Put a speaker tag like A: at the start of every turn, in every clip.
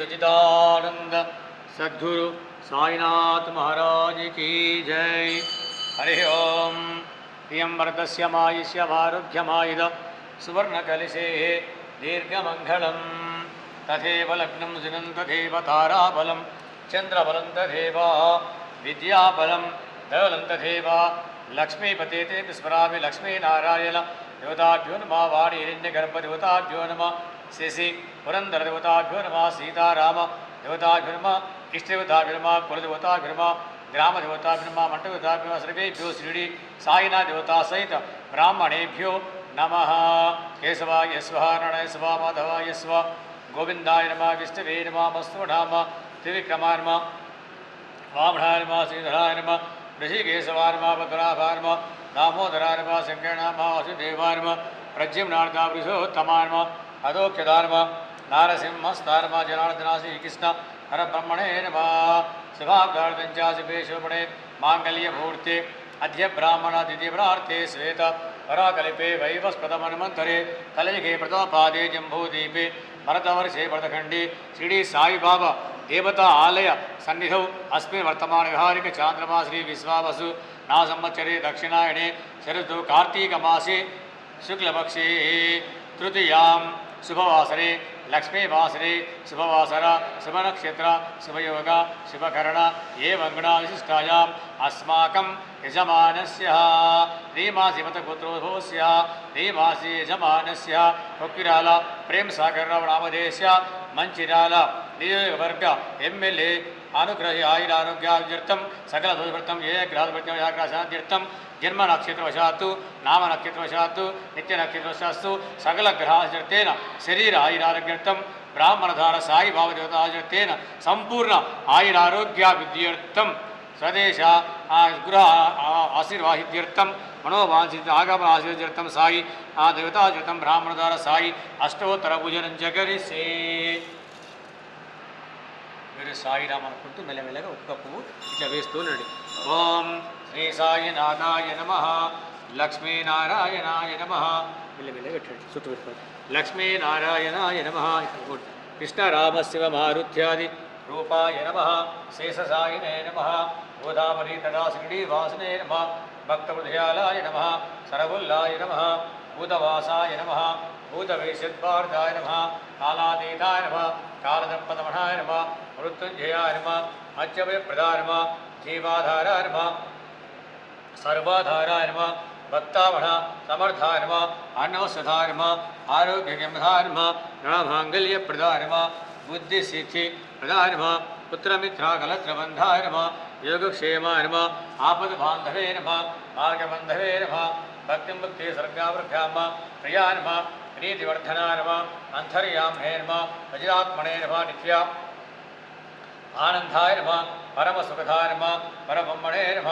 A: सचिदानंद सद्गुरु साईनाथ महाराज की जय हरि ओम इयं वरदस्य मायुष्य वारुभ्यमायुध सुवर्णकलिशे दीर्घमङ्गलं तथैव लग्नं जिनं तथैव ताराबलं चन्द्रबलं तथैव विद्याबलं धवलं तथैव लक्ष्मीपते ते विस्मरामि लक्ष्मीनारायण देवताभ्यो नमः वाणीरण्यगर्भदेवताभ्यो नमः శశి పురంధరదేవతాభ్యుర్మ సీతారామ దేవతాభ్యుర్మ ఇష్టదేవతాభ్యుర్మ కులదేవతాభ్యుర్మ గ్రామదేవతాభ్యుర్మ మంటదేవతాభ్యుర్మ సర్వేభ్యో శ్రీడి సాయినా దేవతా సహిత బ్రాహ్మణేభ్యో నమ కేశవాయ స్వ నారాయణ స్వ మాధవాయ స్వ గోవిందాయ నమ విష్ణవే నమ మస్తునామ త్రివిక్రమాయ నమ వామణాయ నమ శ్రీధరాయ నమ ऋषिकेशवाय नम भद्राभाय नम दामोदराय नम शङ्करनाम वासुदेवाय नम प्रज्युम्नार्दावृषोत्तमाय नम అదోక్షధార్మ నారసింహస్థార్మ జనార్దనా శ్రీకృష్ణ హరబ్రహ్మణే నమ శుభాభ్యాళించాశుభే మాంగళ్యమూర్తి అధ్య బ్రాహ్మణ దిదిభ్రార్థే శ్వేత పరాకలిపే వైవస్పదమన్మంతరే కలయుగే ప్రథమపాదే జంభూదీపే భరతవర్షే భరతఖండే శ్రీడీ సాయిబాబా దేవత ఆలయ సన్నిధ అస్మిన్ వర్తమాన విహారిక చాంద్రమా శ్రీ విశ్వావసు నా సంవత్సరే దక్షిణాయణే శరదు కార్తీకమాసే శుక్లపక్షే తృతీయాం శుభవాసరే లక్ష్మీవాసరే శుభవాసర శుభనక్షత్ర శుభయోగ శుభకరణ ఏ వంగుణ విశిష్టాయాం అస్మాకం యజమానస్య శ్రీమాసిమత పుత్రోభూస్య శ్రీమాసి యజమానస్య కొక్కిరాల ప్రేమసాగర్ రావు నామదేశ మంచిరాల నియోజకవర్గ ఎమ్మెల్యే అనుగ్రహ ఆయుర ఆరోగ్యార్థం సకల దుర్వృత్తం ఏ గ్రహవృత్తం యాగ్రాశాంతిర్థం జన్మ నక్షత్రవశాత్తు నామ నక్షత్రవశాత్తు నిత్య నక్షత్రవశాస్తు సకల గ్రహాశ్రతేన శరీర ఆయురారోగ్యర్థం బ్రాహ్మణధార సాయి భావదేవతాశ్రతేన సంపూర్ణ ఆయురారోగ్యాభివృద్ధ్యర్థం స్వదేశ గృహ ఆశీర్వాహిత్యర్థం మనోవాంఛిత ఆగమ ఆశీర్వజర్థం సాయి ఆ దేవతాజతం బ్రాహ్మణధార సాయి అష్టోత్తర భుజనం జగరిసే మీరు రామ్ అనుకుంటూ మెల్లమెల్లగా ఒక్క పువ్వు ఇట్లా వేస్తూనండి ఓం శ్రీ సాయి నారాయ నమ లక్ష్మీనారాయణాయ నమ మెల్లమెల్లగా పెట్టండి చుట్టూ పెట్టుకోండి లక్ష్మీనారాయణాయ నమ ఇక్కడ కృష్ణ రామ శివ మారుత్యాది రూపాయ నమ శేష శేషసాయినే నమ గోదావరి తడాశ్రీ వాసునే నమ భక్త హృదయాలాయ నమ సరవుల్లాయ నమ భూతవాసాయ నమ భూత భూతవేశ్యద్వార్థాయ నమ కాలాతీతాయ నమ కాలదర్పదమణాయ నమ मृत्युंजयार्म अजभयप्रदार्म जीवाधारार्म सर्वाधारार्म भक्तावण समर्थार्म अनौषधार्म आरोग्यगमधार्म रणमाङ्गल्यप्रदार्म बुद्धिसिद्धि प्रदार्म पुत्रमित्रागलत्रबन्धार्म योगक्षेमार्म आपदबान्धवेर्म मार्गबन्धवेर्म भक्तिं भक्ति सर्गावृभ्याम प्रियार्म प्रीतिवर्धनार्म अन्तर्याम्नेर्म वज्रात्मनेर्म नित्या ஆனந்தாய நம பரமசுகதாய நம பரபிரம்மணே நம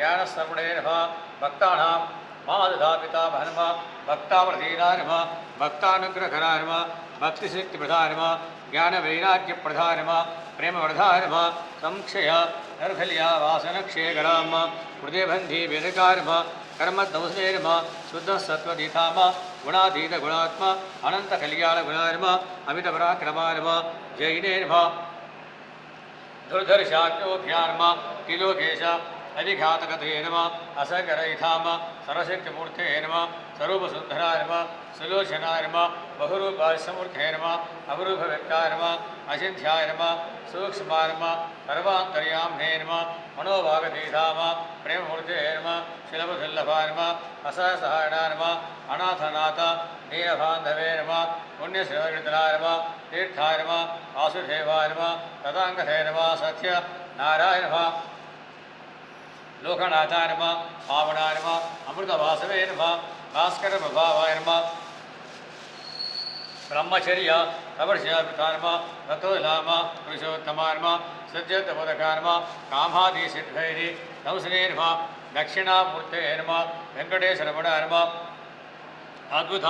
A: ஞானஸ்ரவணே நம பக்தானாம் மாதுதாபிதா பனம பக்தாவதீனா நம பக்தானுகிரகரா நம பக்திசக்தி பிரதா நம ஞான வைராக்கிய பிரதா நம பிரேமவரதா நம சம்ஷய நர்கல்யா வாசனக்ஷேகராம ஹிருதயபந்தி வேதகாரம कर्मध्वंसेर्म शुद्ध सत्वगीताम गुणाधीत गुणात्मा अनंत कल्याण गुणार्म अमित पराक्रमार्म जैनेर्म దుర్ధర్షాఖ్యోభ్యార్మ త్రిలోకేశ అధిఘాతకథే నమ అసంగరైథామ సరశక్తిమూర్తే నమ స్వరూపసుందరాయ నమ సులోచనాయ నమ బహురూపాశమూర్తే నమ అవరూపవ్యక్తాయ నమ అచింధ్యాయ నమ సూక్ష్మాయ నమ సర్వాంతర్యామ్నే నమ మనోభాగతీధామ ప్రేమమూర్తే నమ శిలభుదుల్లభాయ నమ అసహసహాయణ నమ అనాథనాథ నీరబాంధవే నమ పుణ్యశ్రవృతనాయ నమ தீர்த்தாய நம வாசுதேவாய சத்ய நாராயணமா நம லோகநாதாய அமிர்த வாசவே பாஸ்கர பிரபாவாய பிரம்மச்சரியா பிரம்மச்சரிய ரத்தோலாமா தத்தோலாம புருஷோத்தமாரம சத்யத்தபோதகாரம காமாதி சித்தைரி தௌசனேர்ம தட்சிணாமூர்த்தேர்ம வெங்கடேஸ்வரமணாரம అద్భుత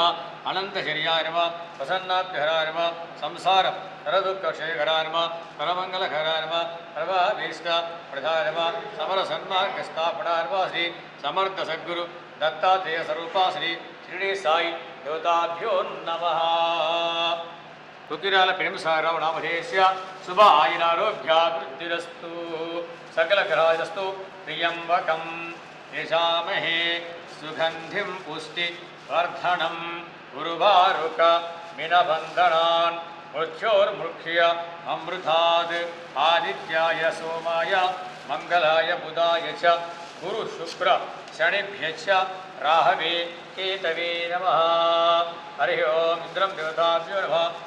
A: అనంతశర్యానమ ప్రసన్నాభ్యహరానమ సంసార శరదుఃఖక్షయకరానమ పరమంగళకరానమ పరమాభీష్ట ప్రధానమ సమర సన్మార్గస్థాపనానమ శ్రీ సమర్థ సద్గురు దత్తాత్రేయ స్వరూపా శ్రీ శిరిడి సాయి దేవతాభ్యో నమ రుకిరాల ప్రేమసారావు నామధేయస్య శుభ ఆయురారోగ్యాభివృద్ధిరస్తు సకల గ్రహాజస్తు ప్రియంబకం యశామహే సుగంధిం పుష్టి वर्धनं गुरुवारुक मिनबन्धनान् मुख्योर्मुख्य अमृताद् आदित्याय सोमाय मंगलाय बुधाय च गुरुशुक्रशनिभ्य च राहवे केतवे नम हरिः ओम् इन्द्रं देवताभ्यो नमः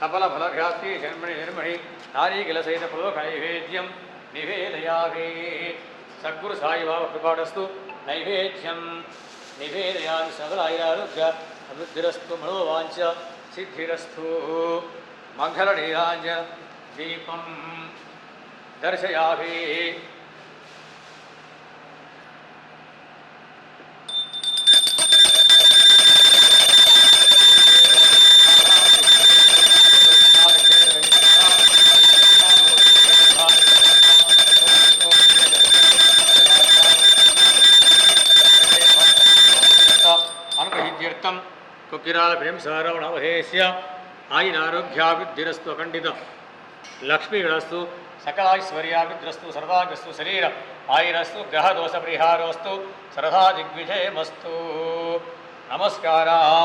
A: సఫల ఫలభ్యాప్తి జన్మణి నిర్మణి సైత పులోకనైవేద్యం నివేదయామి సద్గురు సాయిబాబా కృపాడస్తు నైవేద్యం నివేదయా సఫల ఐరారోగ్య అభివృద్ధిరస్తు మనోవాంఛ సిద్ధిరస్తు నీరాజ దీపం దర్శయామి वीर्यं सारवणवहेश्य आयिनारोग्याभिद्धिरस्तु अखण्डितं लक्ष्मीगणस्तु सकलाश्वर्याभिद्रस्तु सरदागस्तु शरीर आयिनस्तु ग्रहदोषपरिहारोऽस्तु सरदा दिग्विजयमस्तु नमस्कारां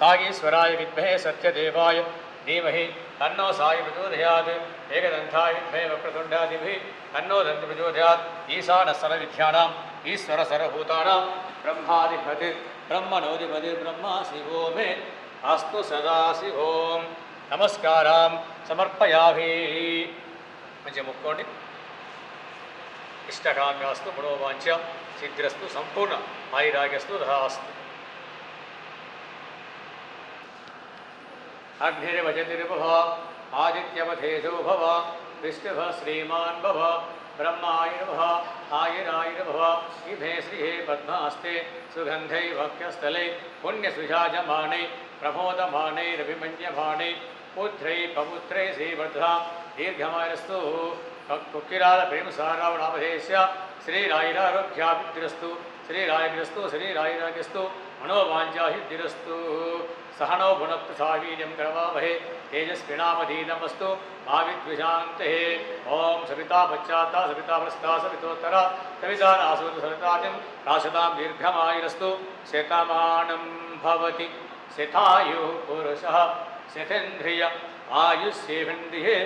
A: सागीश्वराय विद्महे सत्यदेवाय धीमहि तन्नो सायि प्रचोदयात् एकदन्ताय विद्महे वक्रतुण्डादिभिः तन्नो दन्ति प्रचोदयात् ईशानस्तरविद्याणाम् ईश्वरसरभूतानां ब्रह्माधिपतिर्ब्रह्मणोधिपतिर्ब्रह्मा शिवो मे अस्त सदासी ओम नमस्कार समर्पयाभे मुको इष्टकाम्यास्त मनोवांच शीघ्रस्तु संपूर्ण वैराग्यस्तु धास्त अग्निर्वजतिर्भव आदित्यवधेशो भव विष्णुभ श्रीमान् भव ब्रह्मायुर्भव आयुरायुर्भव इभे श्रीहे पद्मास्ते सुगन्धै भक्तस्थले पुण्यसुजाजमाने प्रबोधमानैरभिमन्यमानै पुत्रै पपुत्रै श्रीभद्रा दीर्घमायस्तु कुक्किरालप्रेमसारावणावधेश्य श्रीरायिरारोग्याभिद्धिरस्तु श्रीरायगिरस्तु श्रीरायिरागिस्तु मनोवाञ्चाहिद्धिरस्तु सहनो भुनक्तु सावीर्यं करवामहे तेजस्विनामधीनमस्तु मा विद्विषान्तेः ॐ सविता पश्चात्ता सविता प्रस्ता सवितोत्तरा सविता नासुतु सवितादिं राशतां दीर्घमायुरस्तु शतमानं भवति सितायु पुरुषः सितेन्द्रिय आयुष्येन्द्रिये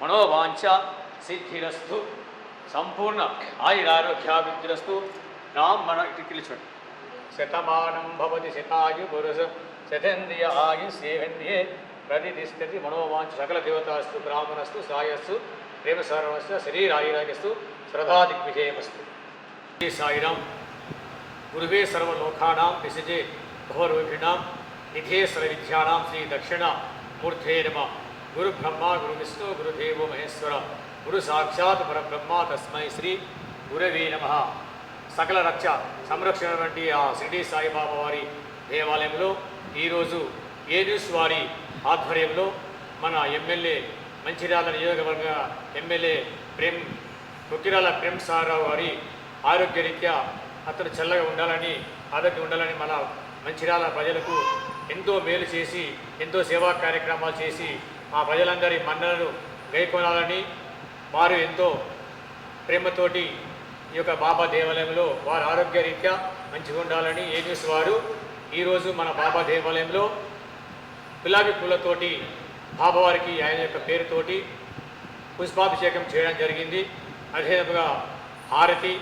A: మనోవాంఛ मनोवाञ्च సిద్ధిరస్తు సంపూర్ణ ఆయురారోగ్యాభిద్రస్తు బ్రాహ్మణ ఇటు పిలుచుడు శతమానం భవతి శతాయు పురుష శతేంద్రియ ఆయు సేవేంద్రియే ప్రతిష్టతి మనోవాంచ సకల దేవతాస్తు బ్రాహ్మణస్తు సాయస్సు ప్రేమ సర్వస్వ శరీరాయురాగస్తు శ్రద్ధాదిగ్విజయమస్తు సాయిరాం గురువే సర్వలోకానాం నిశజే భవరోహిణాం నిధే సర్వవిద్యానాం శ్రీ దక్షిణ మూర్ధే నమ గురు బ్రహ్మ గురు విష్ణు గురుదేవో మహేశ్వర గురు సాక్షాత్ పరబ్రహ్మ తస్మై శ్రీ గురవే నమ సకల రక్ష సంరక్షణ వంటి ఆ షిరిడి సాయిబాబా వారి దేవాలయంలో ఈరోజు ఏ న్యూస్ వారి ఆధ్వర్యంలో మన ఎమ్మెల్యే మంచిర్యాల నియోజకవర్గ ఎమ్మెల్యే ప్రేమ్ కొక్కిరాల ప్రేమ్ సారావు గారి ఆరోగ్యరీత్యా అతను చల్లగా ఉండాలని ఆరోగ్యం ఉండాలని మన మంచిర్యాల ప్రజలకు ఎంతో మేలు చేసి ఎంతో సేవా కార్యక్రమాలు చేసి ఆ ప్రజలందరి మన్నలను గైకొనాలని వారు ఎంతో ప్రేమతోటి ఈ యొక్క బాబా దేవాలయంలో వారు ఆరోగ్యరీత్యా మంచిగా ఉండాలని ఏ న్యూస్ వారు ఈరోజు మన బాబా దేవాలయంలో గులాబీ పూలతోటి బాబావారికి ఆయన యొక్క పేరుతోటి పుష్పాభిషేకం చేయడం జరిగింది అదేవిధంగా హారతి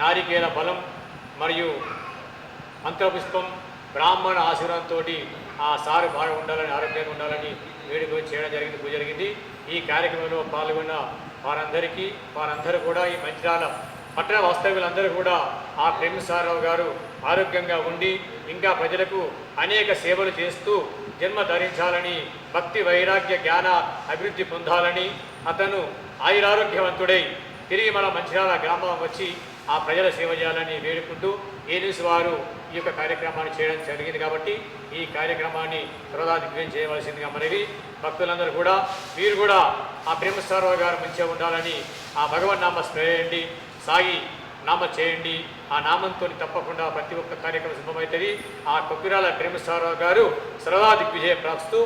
A: నారికేల బలం మరియు మంత్రపుష్పం బ్రాహ్మణ ఆశీర్వాదంతో ఆ సారు బాగా ఉండాలని ఆరోగ్యంగా ఉండాలని వేడుక చేయడం జరిగింది పూజ జరిగింది ఈ కార్యక్రమంలో పాల్గొన్న వారందరికీ వారందరూ కూడా ఈ మంచిరాల పట్టణ వాస్తవ్యులందరూ కూడా ఆ సారావు గారు ఆరోగ్యంగా ఉండి ఇంకా ప్రజలకు అనేక సేవలు చేస్తూ జన్మ ధరించాలని భక్తి వైరాగ్య జ్ఞాన అభివృద్ధి పొందాలని అతను ఆయురారోగ్యవంతుడై తిరిగి మన మంచిరాల గ్రామం వచ్చి ఆ ప్రజల సేవ చేయాలని వేడుకుంటూ ఏజెన్సీ వారు ఈ యొక్క కార్యక్రమాన్ని చేయడం జరిగింది కాబట్టి ఈ కార్యక్రమాన్ని త్వరగా దిగ్విజయం చేయవలసిందిగా మనవి భక్తులందరూ కూడా మీరు కూడా ఆ ప్రేమస్వరరావు గారు మంచిగా ఉండాలని ఆ భగవన్ నామ స్ప్రే చేయండి సాగి నామ చేయండి ఆ నామంతో తప్పకుండా ప్రతి ఒక్క కార్యక్రమం శుభమవుతుంది ఆ కొక్కిరాల ప్రేమసారావు గారు విజయం దిగ్విజయ ప్రాప్స్తూ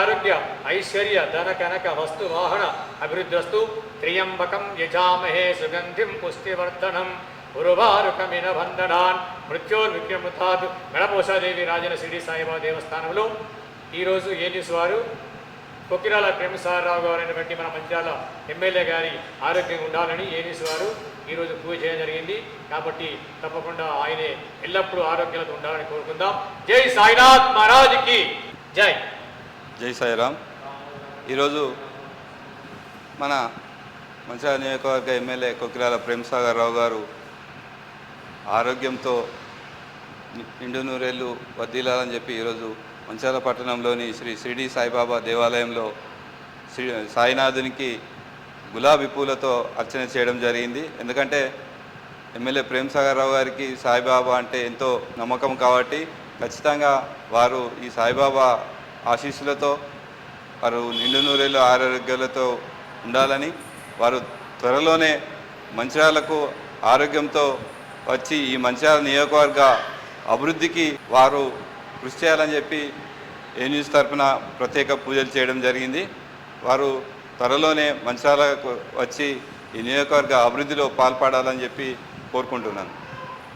A: ఆరోగ్య ఐశ్వర్య ధన కనక వస్తు వాహన అభివృద్ధిస్తు త్రియంబకం యజామహే సుగంధిం పుష్టివర్ధనం గురువారుకమిన వందనాన్ మృత్యోర్విక్రమతాత్ గణపోషాదేవి రాజన షిరిడి సాయిబాబా దేవస్థానంలో ఈరోజు ఏలిస్ వారు కొక్కిరాల ప్రేమసారరావు గారు అనేటువంటి మన మంచాల ఎమ్మెల్యే గారి ఆరోగ్యంగా ఉండాలని ఏనీస్ గారు ఈరోజు పూజ చేయడం జరిగింది కాబట్టి తప్పకుండా ఆయనే ఎల్లప్పుడూ ఆరోగ్యాలతో ఉండాలని కోరుకుందాం జై సాయినాథ్ మహారాజుకి జై
B: జై సాయిరామ్ ఈరోజు మన మంచిగా నియోజకవర్గ ఎమ్మెల్యే కొకిరాల ప్రేమసాగర్ రావు గారు ఆరోగ్యంతో నిండు నూరేళ్ళు వద్దీలాలని చెప్పి ఈరోజు మంచాల పట్టణంలోని శ్రీ షిరిడి సాయిబాబా దేవాలయంలో శ్రీ సాయినాథునికి గులాబీ పూలతో అర్చన చేయడం జరిగింది ఎందుకంటే ఎమ్మెల్యే ప్రేమ్ సాగర్ రావు గారికి సాయిబాబా అంటే ఎంతో నమ్మకం కాబట్టి ఖచ్చితంగా వారు ఈ సాయిబాబా ఆశీస్సులతో వారు నిండు నూరేళ్ళు ఆరోగ్యాలతో ఉండాలని వారు త్వరలోనే మంచిర్యాలకు ఆరోగ్యంతో వచ్చి ఈ మంచిర్యాల నియోజకవర్గ అభివృద్ధికి వారు కృషి చేయాలని చెప్పి ఏ న్యూస్ తరఫున ప్రత్యేక పూజలు చేయడం జరిగింది వారు త్వరలోనే మంచాలకు వచ్చి ఈ నియోజకవర్గ అభివృద్ధిలో పాల్పడాలని చెప్పి కోరుకుంటున్నాను